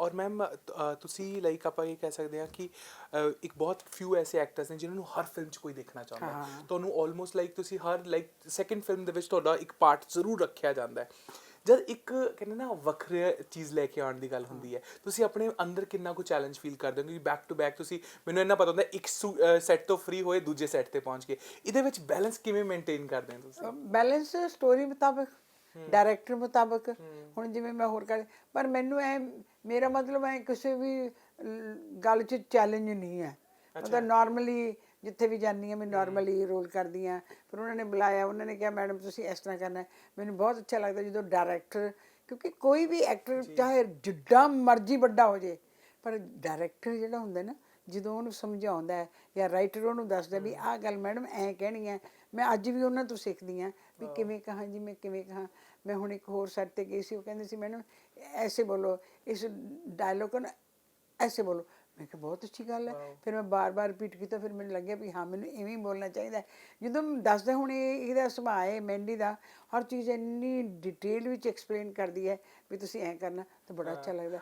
ਔਰ ਮੈਮ ਤੁਸੀਂ ਲਾਈਕ ਆਪਾਂ ਇਹ ਕਹਿ ਸਕਦੇ ਹਾਂ ਕਿ ਇੱਕ ਬਹੁਤ ਫਿਊ ਐਸੇ ਐਕਟਰਸ ਨੇ ਜਿਨ੍ਹਾਂ ਨੂੰ ਹਰ ਫਿਲਮ 'ਚ ਕੋਈ ਦੇਖਣਾ ਚਾਹੁੰਦਾ ਹੈ। ਤੁਹਾਨੂੰ ਆਲਮੋਸਟ ਲਾਈਕ ਤੁਸੀਂ ਹਰ ਲਾਈਕ ਸੈਕੰਡ ਫਿਲਮ ਦੇ ਵਿੱਚ ਤੁਹਾਡਾ ਇੱਕ ਪਾਰਟ ਜ਼ਰੂਰ ਰੱਖਿਆ ਜਾਂਦਾ ਹੈ। ਜਦ ਇੱਕ ਕਹਿੰਦੇ ਨਾ ਵੱਖਰੀ ਚੀਜ਼ ਲੈ ਕੇ ਆਉਣ ਦੀ ਗੱਲ ਹੁੰਦੀ ਹੈ ਤੁਸੀਂ ਆਪਣੇ ਅੰਦਰ ਕਿੰਨਾ ਕੁ ਚੈਲੰਜ ਫੀਲ ਕਰਦੇ ਹੋ? ਕਿ ਬੈਕ ਟੂ ਬੈਕ ਤੁਸੀਂ ਮੈਨੂੰ ਇੰਨਾ ਪਤਾ ਹੁੰਦਾ ਇੱਕ ਸੈੱਟ ਤੋਂ ਫ੍ਰੀ ਹੋਏ ਦੂਜੇ ਸੈੱਟ ਤੇ ਪਹੁੰਚ ਗਏ ਇਹਦੇ ਵਿੱਚ ਬੈਲੈਂਸ ਕਿਵੇਂ ਮੇਨਟੇਨ ਕਰਦੇ ਹੋ ਤੁਸੀਂ? ਬੈਲੈਂਸ ਸਟੋਰੀ ਮੁਤਾਬਕ ਡਾਇਰੈਕਟਰ ਮੁਤਾਬਕ। ਹੁਣ ਜਿਵੇਂ ਮੈਂ ਹੋਰ ਕਰ ਪਰ ਮੈਨੂੰ ਐ ਮੇਰਾ ਮਤਲਬ ਐ ਕਿਸੇ ਵੀ ਗੱਲ 'ਚ ਚੈਲੰਜ ਨਹੀਂ ਹੈ ਮਤਲਬ ਨਾਰਮਲੀ ਜਿੱਥੇ ਵੀ ਜਾਂਦੀ ਹਾਂ ਮੈਂ ਨਾਰਮਲੀ ਰੋਲ ਕਰਦੀ ਹਾਂ। ਫਿਰ ਉਹਨਾਂ ਨੇ ਬੁਲਾਇਆ ਉਹਨਾਂ ਨੇ ਕਿਹਾ ਮੈਡਮ ਤੁਸੀਂ ਇਸ ਤਰ੍ਹਾਂ ਕਰਨਾ ਹੈ। ਮੈਨੂੰ ਬਹੁਤ ਅੱਛਾ ਲੱਗਦਾ ਜਦੋਂ ਡਾਇਰੈਕਟਰ ਕਿਉਂਕਿ ਕੋਈ ਵੀ ਐਕਟਰ ਚਾਹੇ ਜਿੱਡਾ ਮਰਜ਼ੀ ਵੱਡਾ ਹੋ ਜੇ ਪਰ ਡਾਇਰੈਕਟਰ ਜਿਹੜਾ ਹੁੰਦਾ ਨਾ ਜਦੋਂ ਉਹਨੂੰ ਸਮਝਾਉਂਦਾ ਜਾਂ ਰਾਈਟਰ ਉਹਨੂੰ ਦੱਸਦਾ ਵੀ ਆਹ ਗੱਲ ਮੈਡਮ ਐ ਕਹਿਣੀ ਹੈ ਮੈਂ ਅੱਜ ਵੀ ਉਹਨਾਂ ਤੋਂ ਸਿੱਖਦੀ ਹਾਂ ਵੀ ਕਿਵੇਂ ਕਹਾਂ ਜੀ ਮੈਂ ਕਿਵੇਂ ਕਹਾਂ। ਮੈਂ ਹੁਣ ਇੱਕ ਹੋਰ ਸੈੱਟ ਤੇ ਗਈ ਸੀ ਉਹ ਕਹਿੰਦੇ ਸੀ ਮੈਡਮ ਐਸੇ ਬੋਲੋ ਇਸ ਡਾਇਲੋਗ ਨੂੰ ਐਸੇ ਬੋਲੋ। ਮੈਂ ਕਿਹਾ ਬਹੁਤ ਅੱਛੀ ਗੱਲ ਹੈ। ਫਿਰ ਮੈਂ ਬਾਰ-ਬਾਰ ਰਿਪੀਟ ਕੀਤਾ ਫਿਰ ਮੈਨੂੰ ਲੱਗਿਆ ਵੀ ਹਾਂ ਮੈਨੂੰ ਇਵੇਂ ਹੀ ਬੋਲਣਾ ਚਾਹੀਦਾ। ਜਦੋਂ ਦੱਸਦੇ ਹੁਣ ਇਹ ਇਹਦਾ ਸੁਭਾਅ ਹੈ ਮੈਂਡੀ ਦਾ ਹਰ ਚੀਜ਼ ਇੰਨੀ ਡਿਟੇਲ ਵਿੱਚ ਐਕਸਪਲੇਨ ਕਰਦੀ ਹੈ ਵੀ ਤੁਸੀਂ ਐਂ ਕਰਨਾ ਤਾਂ ਬੜਾ ਅੱਛਾ ਲੱਗਦਾ।